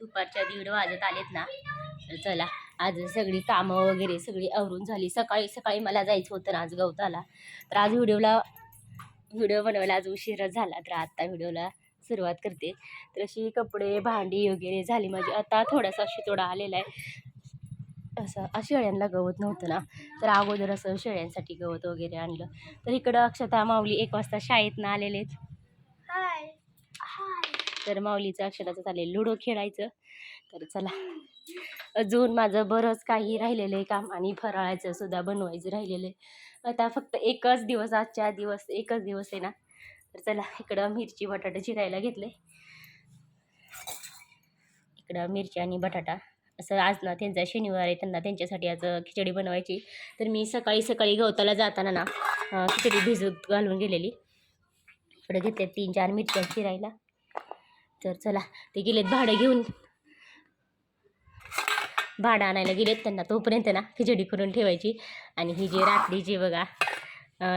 दुपारच्या दीड वाजत आलेत ना तर चला आज सगळी कामं वगैरे सगळी आवरून झाली. सकाळी सकाळी मला जायचं होतं ना आज गवताला. तर आज व्हिडिओला व्हिडिओ बनवायला आज उशीरच झाला तर आत्ता व्हिडिओला सुरुवात करते. तर अशी कपडे भांडी वगैरे झाली माझी. आता थोडासा शितोडा आलेला आहे. असं शेळ्यांना गवत नव्हतं ना. तर अगोदर असं शेळ्यांसाठी गवत वगैरे आणलं. तर इकडं अक्षता माऊली एक वाजता शाळेतनं आलेले आहेत. हाय तर माऊलीचं अक्षराचं चालेल लुडो खेळायचं. तर चला. अजून माझं बरंच काही राहिलेलं आहे काम आणि फराळाचं सुद्धा बनवायचं राहिलेलं आहे. आता फक्त एकच दिवस आजच्या दिवस एकच दिवस आहे ना. तर चला इकडं मिरची बटाटा चिरायला घेतले इकडं मिरची आणि बटाटा. असं आज ना त्यांचा शनिवार आहे त्यांना त्यांच्यासाठी आज खिचडी बनवायची. तर मी सकाळी सकाळी गवताला जाताना ना खिचडी भिजत घालून गेलेली. इकडं घेतले तीन चार मिरच्या चिरायला. तर चला ते गेलेत भाडं घेऊन. भाडं आणायला गेलेत त्यांना तोपर्यंत ना खिचडी करून ठेवायची. आणि ही जे रात्रीचे बघा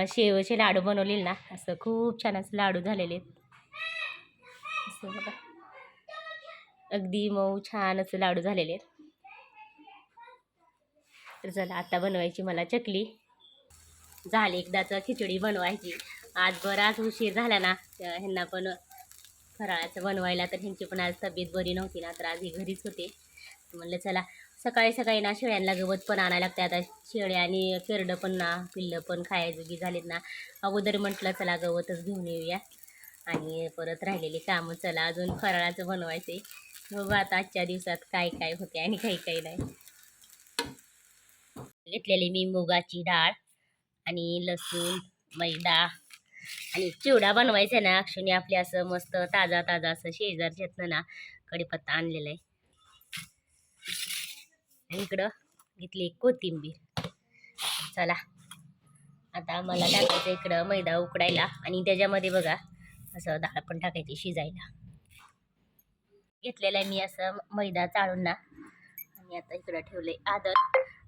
शेवचे लाडू बनवलेले ना असं खूप छान असं लाडू झालेले आहेत. असं बघा. अगदी मऊ छान असं लाडू झालेले आहेत. तर चला आता बनवायची मला चकली. झाली एकदाच खिचडी बनवायची. आज बराच उशीर झाला ना ह्यांना पण फराळाचं बनवायला तर ह्यांची पण आज तब्येत बरी नव्हती ना तर आज घरीच होते. म्हणलं चला सकाळी सकाळी ना शेळ्यांना गवत पण आणायला लागते आता शेळ्या आणि केरडं पण ना पिल्लं पण खायजोगी झालीत ना. अगोदर म्हटलं चला गवतच घेऊन येऊया. आणि परत राहिलेली कामं चला अजून फराळाचं बनवायचे बघू आता आजच्या दिवसात काय काय होते आणि काही काही नाही. घेतलेली मी मुगाची डाळ आणि लसूण मैदा आणि चिवडा बनवायचा आहे ना अक्षुनी आपली असं मस्त ताजा ताजा असं शेजारच्यातनं ना कढीपत्ता आणलेला आहे. आणि इकडं घेतली कोथिंबीर. चला आता मला टाकायचं इकडं मैदा उकडायला आणि त्याच्यामध्ये बघा असं डाळ पण टाकायची शिजायला. घेतलेलं आहे मी असं मैदा चाळून ना आणि आता इकडं ठेवलंय आदर.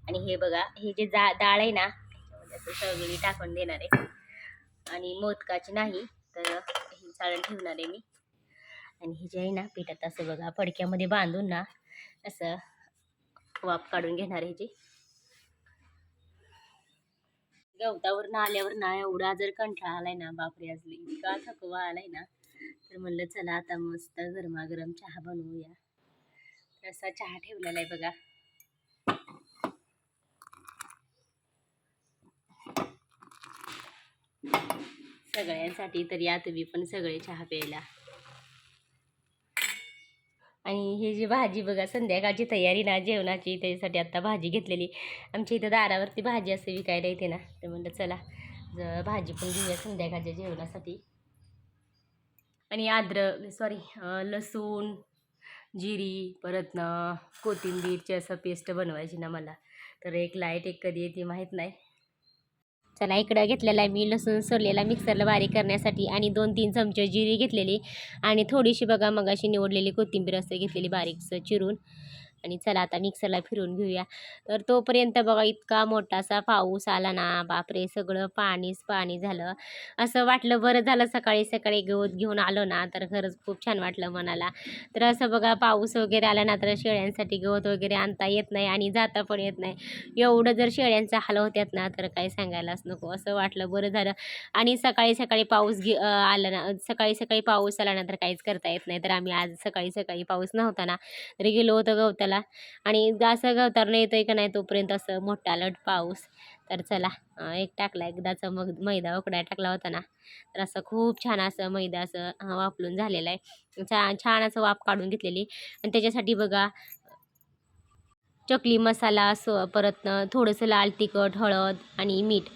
आणि हे बघा हे जे जा डाळ आहे ना त्याच्यामध्ये असं सगळी टाकून देणार आहे. आणि मोदकाची नाही तर ही चाळण ठेवणार आहे मी. आणि ही जे आहे ना पिठात असं बघा फडक्यामध्ये बांधून ना असं वाफ काढून घेणार आहे जी गवतावर ना आल्यावर ना एवढा जर कंठाळा आलाय ना बापरे आज इतका थकवा आलाय ना तर म्हणलं चला आता मस्त गरमागरम चहा बनवूया. असा चहा ठेवलेला आहे बघा. सगळ्यांसाठी तर या तुम्ही पण सगळे चहा प्यायला. आणि हे जी भाजी बघा संध्याकाळची तयारी ना जेवणाची त्याच्यासाठी आत्ता भाजी घेतलेली. आमच्या इथं दारावरती भाजी असं विकायला येते ना तर म्हणलं चला ज भाजी पण घेऊया संध्याकाळच्या जेवणासाठी. आणि आद्रक सॉरी लसूण जिरी परत ना कोथिंबीरची असं पेस्ट बनवायची ना मला. तर एक लाइट एक कधी येते माहीत नाही. चला इकडं घेतलेला आहे मी लसूण सोडलेला मिक्सरला बारीक करण्यासाठी आणि दोन तीन चमचे जिरी घेतलेली. आणि थोडीशी बघा मगाशी निवडलेली कोथिंबीर असं घेतलेली बारीकसं चिरून. आणि चला आता मिक्सरला फिरून घेऊया. तर तोपर्यंत बघा इतका मोठासा पाऊस आला ना बापरे! सगळं पाणीच पाणी झालं. असं वाटलं बरं झालं सकाळी सकाळी गवत घेऊन आलो ना तर खरंच खूप छान वाटलं मनाला. तर असं बघा पाऊस वगैरे आला ना तर शेळ्यांसाठी गवत वगैरे आणता येत नाही आणि जाता पण येत नाही. एवढं जर शेळ्यांचा हाल होत्यात ना तर काही सांगायलाच नको. असं वाटलं बरं झालं. आणि सकाळी सकाळी पाऊस घे आला ना सकाळी सकाळी पाऊस आला ना तर काहीच करता येत नाही. तर आम्ही आज सकाळी सकाळी पाऊस नव्हता ना तरी गेलो होतो गवताला. आणि असं गवतारनं येतोय का नाही तोपर्यंत असं मोठा लट पाऊस. तर चला एक टाकला एकदाचा मग मैदा उकडाय टाकला होता ना. तर असं खूप छान असं मैदा असं अं, वापरून झालेलं आहे. छान छान असं वाफ काढून घेतलेली. आणि त्याच्यासाठी बघा चकली मसाला असं परत थोडंसं लाल तिखट हळद आणि मीठ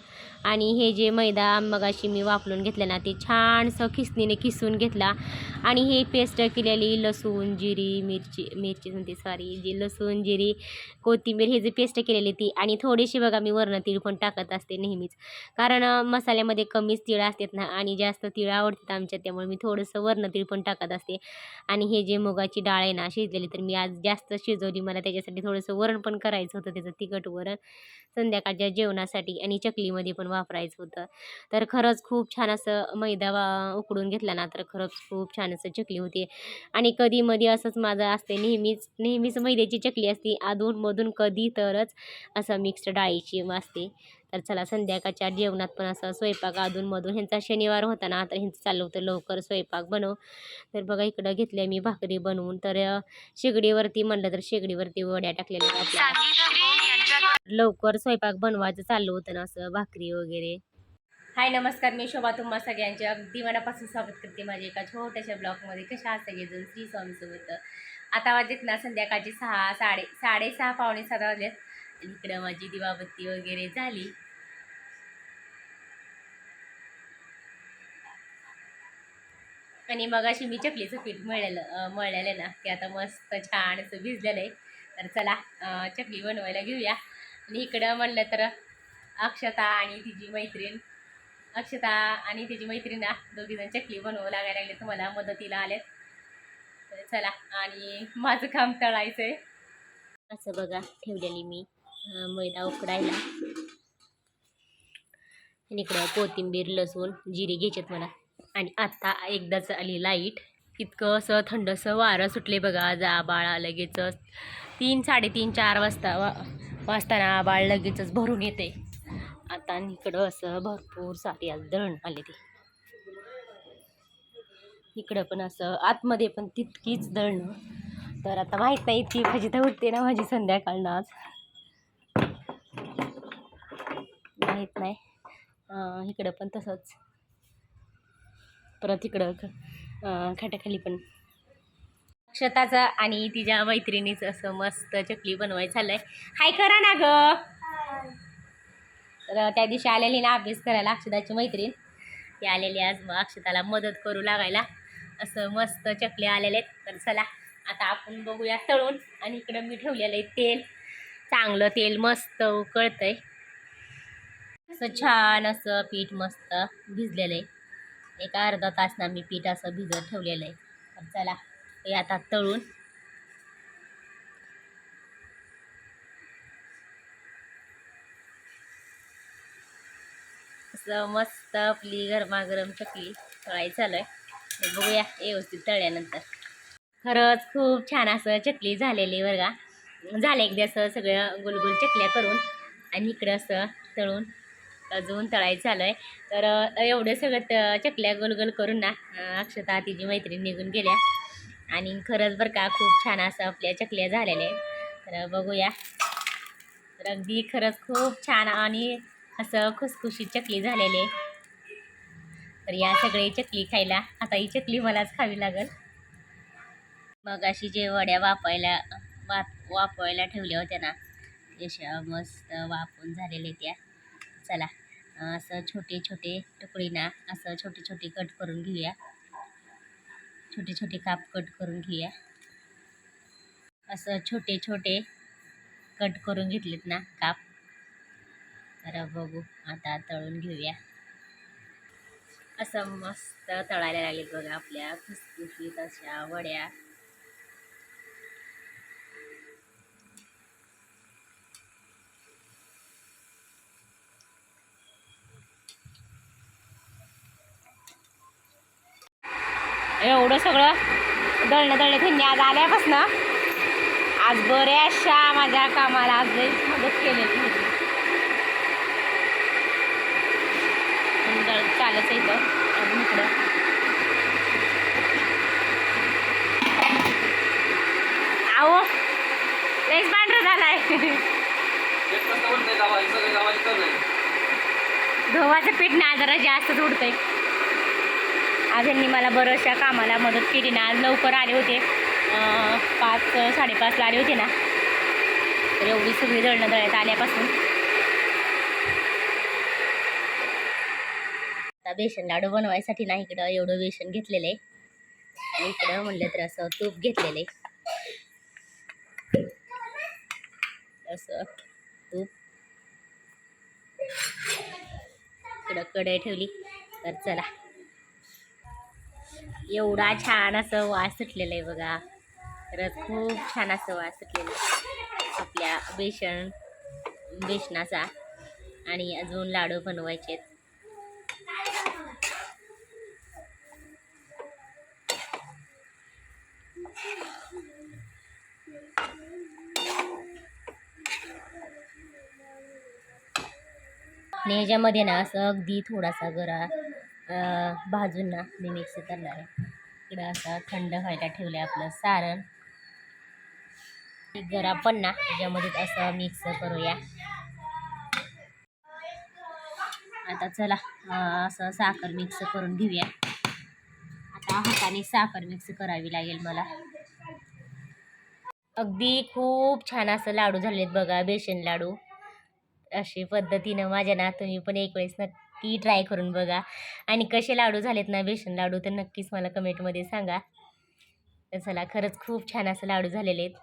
आणि हे जे मैदा मगाशी मी वापरून घेतलं ना ते छानसं खिसणीने खिसून घेतला. आणि हे पेस्ट केलेली लसूण जिरी मिरची मिरची म्हणते सॉरी जी लसूण जिरी कोथिंबीर हे जे पेस्ट केलेली ती आणि थोडीशी बघा मी वरण तीळ पण टाकत असते नेहमीच. कारण मसाल्यामध्ये कमीच तीळ असतात ना आणि जास्त तीळ आवडतात आमच्या त्यामुळे मी थोडंसं वरण तीळ पण टाकत असते. आणि हे जे मुगाची डाळ आहे ना शिजलेली तर मी आज जास्त शिजवली. मला त्याच्यासाठी थोडंसं वरण पण करायचं होतं त्याचं तिखट वरण. संध्याकाळच्या जेवणासाठी आणि चकलीमध्ये पण वापरायचं होतं. तर खरंच खूप छान असं मैदा वा उकडून घेतला ना तर खरंच खूप छान असं चकली होती. आणि कधी मधी असंच माझं असते नेहमीच नेहमीच मैद्याची चकली असते. अधूनमधून कधी तरच असं मिक्स्ड डाळीची असते. तर चला संध्याकाळच्या जेवणात पण असं स्वयंपाक अधूनमधून ह्यांचा शनिवार होता ना तर ह्यांचं चाललं होतं लवकर स्वयंपाक बनव. तर बघा इकडं घेतल्या मी भाकरी बनवून. तर शेगडीवरती म्हणलं तर शेगडीवरती वड्या टाकलेल्या लवकर स्वयंपाक बनवायचं चाललं होतं ना असं भाकरी वगैरे. हाय नमस्कार. मी शोभा. तुम्हा सगळ्यांचे अगदी मनापासून स्वागत करते माझ्या एका छोट्याशा ब्लॉगमध्ये. कशा सगळेजण? श्री स्वामीसोबत. आता वाजत ना संध्याकाळची सहा साडे साडेसहा पावणे सात वाजेत इकडं माझी दिवाबत्ती वगैरे झाली. आणि मग अशी मी चकलीचं पीठ मळलेलं मळलेलं ना ते आता मस्त छान असं भिजलेलं आहे. तर चला चकली बनवायला घेऊया. आणि इकडं म्हणलं तर अक्षता आणि तिची मैत्रीण. अक्षता आणि तिची मैत्रीण ना दोघीजण चकली बनवू लागायला लागले. तुम्हाला मदतीला आल्यात तर चला आणि माझं काम तळायचं आहे असं बघा ठेवलेली मी मैदा उकडायला. आणि इकडं कोथिंबीर लसूण जिरे घ्यायचेत मला. आणि आत्ता एकदाच आली लाइट. इतकं असं थंडसं वारं सुटले बघा जा बाळा लगेचच. तीन साडेतीन चार वाजता वा वाचताना आबाळ लगेचच भरून येते. आता इकडं असं भरपूर सारी आज दळण आले ते. इकडं पण असं आतमध्ये पण तितकीच दळणं. तर आता माहीत नाही ती भाजी तर उठते ना माझी संध्याकाळनं आज. माहीत नाही. इकडं पण तसंच. परत इकडं खाट्याखाली पण अक्षताचं आणि तिच्या मैत्रिणीचं असं मस्त चकली बनवायचं झालंय हाय करा ना ग. तर त्या दिवशी आलेली ना अभ्यास करायला अक्षताची मैत्रीण. ती आलेली आज मग अक्षताला मदत करू लागायला. असं मस्त चकली आलेले आहेत. तर चला आता आपण बघूया तळून. आणि इकडं मी ठेवलेलं आहे तेल. चांगलं तेल मस्त उकळतंय. असं छान असं पीठ मस्त भिजलेलं आहे. एका अर्धा तास ना मी पीठ असं भिजत ठेवलेलं आहे. तर चला. हे आता तळून. असं मस्त आपली गरमागरम चकली तळायची चालू आहे बघूया व्यवस्थित तळल्यानंतर. खरंच खूप छान असं चकली झालेली बरं का. झालं एकदा असं सगळं गोलगोल चकल्या करून आणि इकडं असं तळून अजून तळायचं चालू आहे तर एवढं सगळं चकल्या गोलगोल करून ना अक्षता तिची मैत्रीण निघून गेल्या. आणि खरंच बरं का खूप छान असं आपल्या चकल्या झालेल्या आहेत. तर बघूया. तर अगदी खरंच खूप छान आणि असं खुसखुशीत चकली झालेली आहे. तर या सगळी चकली खायला आता ही चकली मलाच खावी लागेल. मग अशी जे वड्या वापायला वाप वापवायला ठेवल्या होत्या ना अशा मस्त वापून झालेल्या त्या. चला असं छोटे छोटे तुकडीना असं छोटे छोटे कट करून घेऊया. छोटे छोटे काप कट करून घेऊया. असं छोटे छोटे कट करून घेतलेत ना काप. तर बघू आता तळून घेऊया. असं मस्त तळायला लागलेत बघा आपल्या खुसखुशीत अशा वड्या. एवढं सगळं दळणं दळणं त्यांनी आज आल्यापासून. आज बऱ्याचशा माझ्या कामाला. आज लई मदत केलेली होती. चालच इथं. अजून इकडं. आहो लईच पांढरं झालाय. गव्हाचं पीठ ना जरा जास्तच उडतंय. आज यांनी मला बऱ्याचशा कामाला मदत केली ना. आज लवकर आले होते. पाच साडेपाचला आले होते ना. तर एवढी सगळी दळणं दळ्यात आल्यापासून. आता बेसन लाडू बनवायसाठी ना इकडं एवढं बेसन घेतलेलं आहे आणि इकडं म्हणलं तर असं तूप घेतलेलं आहे असं तूप. इकडं कढई ठेवली. तर चला. एवढा छान असं वास सुटलेलं आहे बघा. तर खूप छान असं वास सुटलेलं आहे आपल्या बेसन बेसनाचा. आणि अजून लाडू बनवायचे आहेत. आणि ह्याच्यामध्ये ना असं अगदी थोडासा गरा भाजून ना मी मिक्स करणार आहे. इकडं असं थंड व्हायला ठेवलं आहे आपलं सारण. गरा पण ना त्याच्यामध्ये असं मिक्स करूया. आता चला असं साखर मिक्स करून घेऊया. आता हाताने साखर मिक्स करावी लागेल मला. अगदी खूप छान असं लाडू झालेत बघा बेसन लाडू. अशी पद्धतीनं माझ्या ना तुम्ही पण एक वेळेस नक्की ट्राय करून बघा. आणि कसे लाडू झालेत ना बेसन लाडू तर नक्कीच मला कमेंटमध्ये सांगा. तर चला खरंच खूप छान असं लाडू झालेले आहेत.